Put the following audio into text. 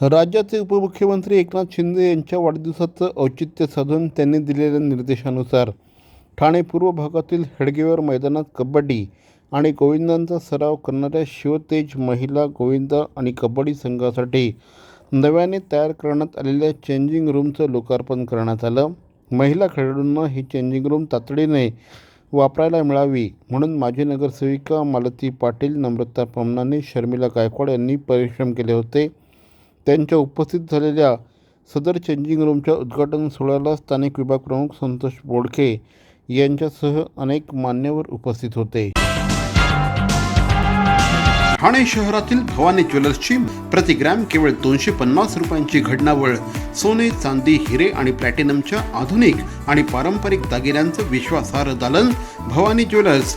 राज्याचे उपमुख्यमंत्री एकनाथ शिंदे यांच्या वाढदिवसाचं औचित्य साधून त्यांनी दिलेल्या निर्देशानुसार ठाणे पूर्व भागातील हेडगेवर मैदानात कबड्डी आणि गोविंदांचा सराव करणाऱ्या शिवतेज महिला गोविंद आणि कबड्डी संघासाठी नव्याने तयार करण्यात आलेल्या चेंजिंग रूमचं लोकार्पण करण्यात आलं. महिला खेळाडूंना ही चेंजिंग रूम तातडीने वापरायला मिळावी म्हणून माजी नगरसेविका मालती पाटील नम्रता पमनाने शर्मिला गायकवाड यांनी परिश्रम केले होते. त्यांच्या उपस्थित झालेल्या सदर चेंजिंग रूमच्या उद्घाटन सोहळ्याला स्थानिक विभाग प्रमुख संतोष बोडखे यांच्यासह अनेक मान्यवर उपस्थित होते. ठाणे शहरातील भवानी ज्वेलर्सची प्रति ग्रॅम केवळ दोनशे पन्नास रुपयांची घडणावळ सोने चांदी हिरे आणि प्लॅटिनमच्या आधुनिक आणि पारंपरिक दागिन्यांचं विश्वासार्ह दालन Bhavani jewellers